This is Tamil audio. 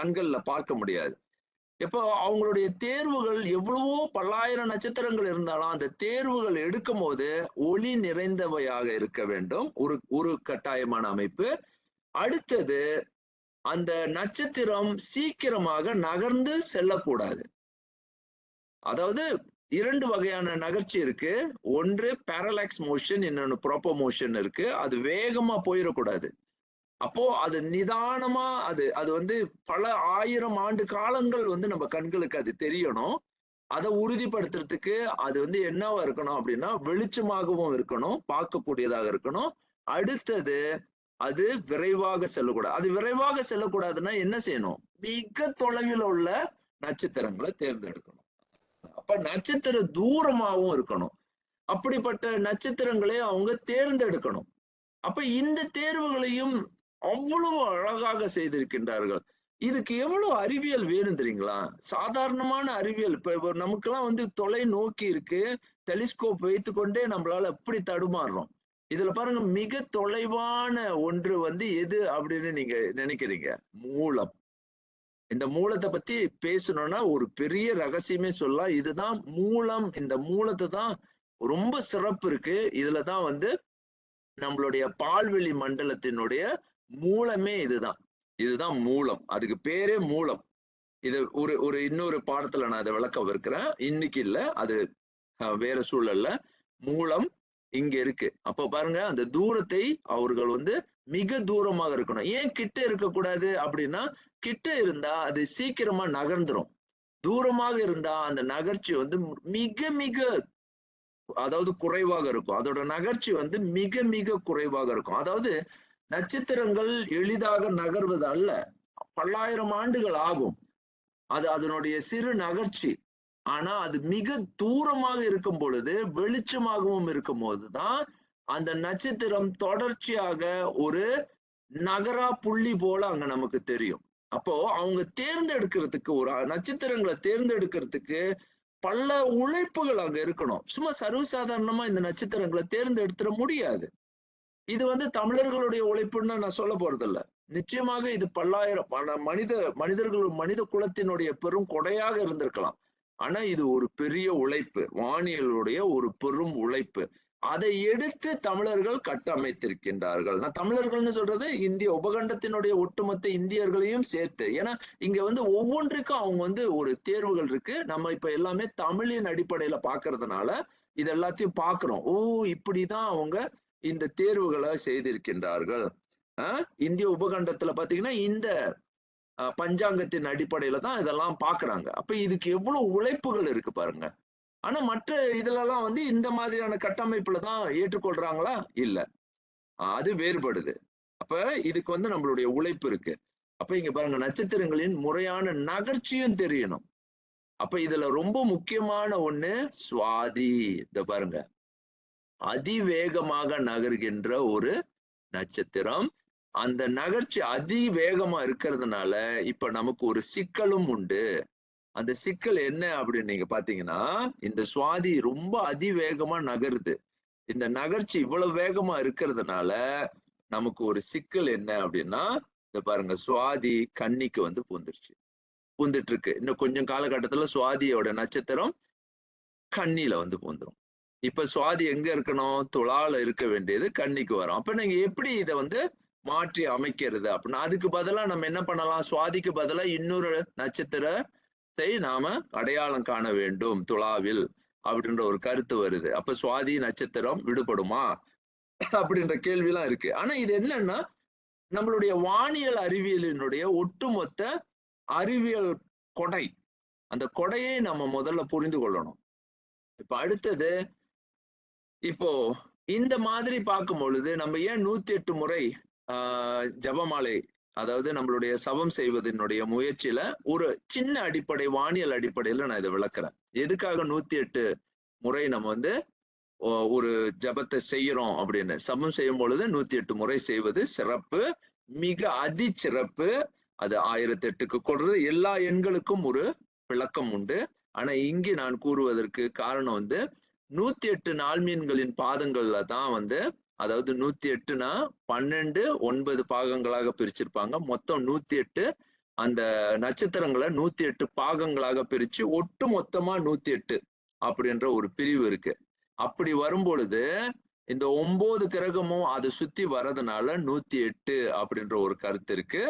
கண்கள்ல பார்க்க முடியாது. இப்போ அவங்களுடைய தேர்வுகள் எவ்வளவோ பல்லாயிரம் நட்சத்திரங்கள் இருந்தாலும் அந்த தேர்வுகள் எடுக்கும் போது ஒளி நிறைந்தவையாக இருக்க வேண்டும். ஒரு ஒரு கட்டாயமான அமைப்பு. அடுத்தது அந்த நட்சத்திரம் சீக்கிரமாக நகர்ந்து செல்லக்கூடாது. அதாவது இரண்டு வகையான நகர்ச்சி இருக்கு. ஒன்று பேரலாக்ஸ் மோஷன் இன்னொன்னு ப்ராப்பர் மோஷன் இருக்கு. அது வேகமா போயிடக்கூடாது. அப்போ அது நிதானமா அது அது வந்து பல ஆயிரம் ஆண்டு காலங்கள் வந்து நம்ம கண்களுக்கு அது தெரியணும். அதை உறுதிப்படுத்துறதுக்கு அது வந்து என்னவா இருக்கணும் அப்படின்னா வெளிச்சமாகவும் இருக்கணும் பார்க்கக்கூடியதாக இருக்கணும். அடுத்தது அது விரைவாக செல்லக்கூடாது. அது விரைவாக செல்லக்கூடாதுன்னா என்ன செய்யணும்? மிக தொலைவில் உள்ள நட்சத்திரங்களை தேர்ந்தெடுக்கணும். அப்ப நட்சத்திர தூரமாகவும் இருக்கணும். அப்படிப்பட்ட நட்சத்திரங்களை அவங்க தேர்ந்தெடுக்கணும். அப்ப இந்த தேர்வுகளையும் அவ்வளவு அழகாக செய்திருக்கின்றார்கள். இதுக்கு எவ்வளவு அறிவியல் வேணும் தெரியுங்களா? சாதாரணமான அறிவியல். இப்ப நமக்கெல்லாம் வந்து தொலைநோக்கி இருக்கு. டெலிஸ்கோப் வைத்துக்கொண்டே நம்மளால எப்படி தடுமாறுறோம் இதுல பாருங்க மிக தொலைவான ஒன்று வந்து எது அப்படின்னு நீங்க நினைக்கிறீங்க? மூலம். இந்த மூலத்தை பத்தி பேசணும்னா ஒரு பெரிய ரகசியமே சொல்லலாம் இதுதான் மூலம். இந்த மூலத்தை தான் ரொம்ப சிறப்பு இருக்கு. இதுலதான் வந்து நம்மளுடைய பால்வெளி மண்டலத்தினுடைய மூலமே இதுதான். இதுதான் மூலம். அதுக்கு பேரே மூலம். இது ஒரு ஒரு இன்னொரு பாடத்துல நான் அதை விளக்க இருக்கிறேன் இன்னைக்கு இல்ல அது வேற சூழல்ல. மூலம் இங்க இருக்கு. அப்ப பாருங்க அந்த தூரத்தை அவர்கள் வந்து மிக தூரமாக இருக்கணும். ஏன் கிட்ட இருக்கக்கூடாது அப்படின்னா கிட்ட இருந்தா அது சீக்கிரமா நகர்ந்துரும். தூரமாக இருந்தா அந்த நகர்ச்சி வந்து மிக மிக அதாவது குறைவாக இருக்கும். அதோட நகர்ச்சி வந்து மிக மிக குறைவாக இருக்கும். அதாவது நட்சத்திரங்கள் எளிதாக நகர்வது அல்ல. பல்லாயிரம் ஆண்டுகள் ஆகும். அது அதனுடைய சிறு நகர்ச்சி. ஆனா அது மிக தூரமாக இருக்கும் பொழுது வெளிச்சமாகவும் இருக்கும் போதுதான் அந்த நட்சத்திரம் தொடர்ச்சியாக ஒரு நகரா புள்ளி போல அங்க நமக்கு தெரியும். அப்போ அவங்க தேர்ந்தெடுக்கிறதுக்கு ஒரு நட்சத்திரங்களை தேர்ந்தெடுக்கிறதுக்கு பல உழைப்புகள் அங்க இருக்கணும். சும்மா சர்வசாதாரணமா இந்த நட்சத்திரங்களை தேர்ந்தெடுத்துட முடியாது. இது வந்து தமிழர்களுடைய உழைப்புன்னு நான் சொல்ல போறதில்ல. நிச்சயமாக இது பல்லாயிரம் மனித மனிதர்கள் மனித குலத்தினுடைய பெரும் கொடையாக இருந்திருக்கலாம். ஆனா இது ஒரு பெரிய உழைப்பு வானியலுடைய ஒரு பெரும் உழைப்பு. அதை எடுத்து தமிழர்கள் கட்டமைத்திருக்கின்றார்கள். நான் தமிழர்கள்னு சொல்றது இந்திய உபகண்டத்தினுடைய ஒட்டுமொத்த இந்தியர்களையும் சேர்த்து. ஏன்னா இங்க வந்து ஒவ்வொன்றுக்கும் அவங்க வந்து ஒரு தேர்வுகள் இருக்கு. நம்ம இப்ப எல்லாமே தமிழின் அடிப்படையில பாக்குறதுனால இது எல்லாத்தையும் பாக்குறோம். ஓ இப்படிதான் அவங்க இந்த தேர்வுகளை செய்திருக்கின்றார்கள். இந்திய உபகண்டத்துல பாத்தீங்கன்னா இந்த பஞ்சாங்கத்தின் அடிப்படையில தான் இதெல்லாம் பாக்குறாங்க. அப்ப இதுக்கு எவ்வளவு உழைப்புகள் இருக்கு பாருங்க. ஆனா மற்ற இதுலலாம் வந்து இந்த மாதிரியான கட்டமைப்புல தான் ஏற்றுக்கொள்றாங்களா? இல்ல. அது வேறுபடுது. அப்ப இதுக்கு வந்து நம்மளுடைய உழைப்பு இருக்கு. அப்ப இங்க பாருங்க நட்சத்திரங்களின் முறையான நகர்ச்சியும் தெரியணும். அப்ப இதுல ரொம்ப முக்கியமான ஒண்ணு சுவாதி. இந்த பாருங்க. அதிவேகமாக நகர்கின்ற ஒரு நட்சத்திரம். அந்த நகர்ச்சி அதிவேகமா இருக்கிறதுனால இப்ப நமக்கு ஒரு சிக்கலும் உண்டு. அந்த சிக்கல் என்ன அப்படின்னு நீங்க பாத்தீங்கன்னா இந்த சுவாதி ரொம்ப அதிவேகமா நகருது. இந்த நகர்ச்சி இவ்வளவு வேகமா இருக்கிறதுனால நமக்கு ஒரு சிக்கல் என்ன அப்படின்னா இந்த பாருங்க சுவாதி கன்னிக்கு வந்து பூந்துருச்சு. பூந்துட்டு இருக்கு. இன்னும் கொஞ்சம் காலகட்டத்துல சுவாதியோட நட்சத்திரம் கண்ணில வந்து பூந்துரும். இப்ப சுவாதி எங்க இருக்கணும்? துளால இருக்க வேண்டியது கண்ணிக்கு வரும். அப்ப நீங்க எப்படி இதை வந்து மாற்றி அமைக்கிறது அப்படின்னா அதுக்கு பதிலா நம்ம என்ன பண்ணலாம்? சுவாதிக்கு பதிலா இன்னொரு நட்சத்திரத்தை நாம அடையாளம் காண வேண்டும் துளாவில் அப்படின்ற ஒரு கருத்து வருது. அப்ப சுவாதி நட்சத்திரம் விடுபடுமா? அப்படின்ற கேள்விலாம் இருக்கு. ஆனா இது என்னன்னா நம்மளுடைய வானியல் அறிவியலினுடைய ஒட்டுமொத்த அறிவியல் கொடை. அந்த கொடையை நம்ம முதல்ல புரிந்து கொள்ளணும். இப்ப அடுத்தது இப்போ இந்த மாதிரி பார்க்கும் பொழுது நம்ம ஏன் நூத்தி எட்டு முறை ஆஹ் ஜபமாலை அதாவது நம்மளுடைய சபம் செய்வதனுடைய முயற்சியில ஒரு சின்ன அடிப்படை வானியல் அடிப்படையில நான் இதை விளக்குறேன். எதுக்காக நூத்தி எட்டு முறை நம்ம வந்து ஒரு ஜபத்தை செய்யறோம் அப்படின்னு? சபம் செய்யும் பொழுது நூத்தி எட்டு முறை செய்வது சிறப்பு மிக அதி சிறப்பு அது ஆயிரத்தி எட்டுக்கு கொடுறது எல்லா எண்களுக்கும் ஒரு விளக்கம் உண்டு. ஆனா இங்கு நான் கூறுவதற்கு காரணம் வந்து நூத்தி எட்டு நாள்மீன்களின் பாதங்கள்ல தான் வந்து அதாவது நூத்தி எட்டுனா பன்னெண்டு ஒன்பது பாகங்களாக பிரிச்சிருப்பாங்க. மொத்தம் நூத்தி எட்டு அந்த நட்சத்திரங்களை நூத்தி எட்டு பாகங்களாக பிரிச்சு ஒட்டு மொத்தமா நூத்தி எட்டு அப்படின்ற ஒரு பிரிவு இருக்கு. அப்படி வரும் பொழுது இந்த ஒன்பது கிரகமும் அதை சுத்தி வர்றதுனால நூத்தி எட்டு அப்படின்ற ஒரு கருத்து இருக்கு.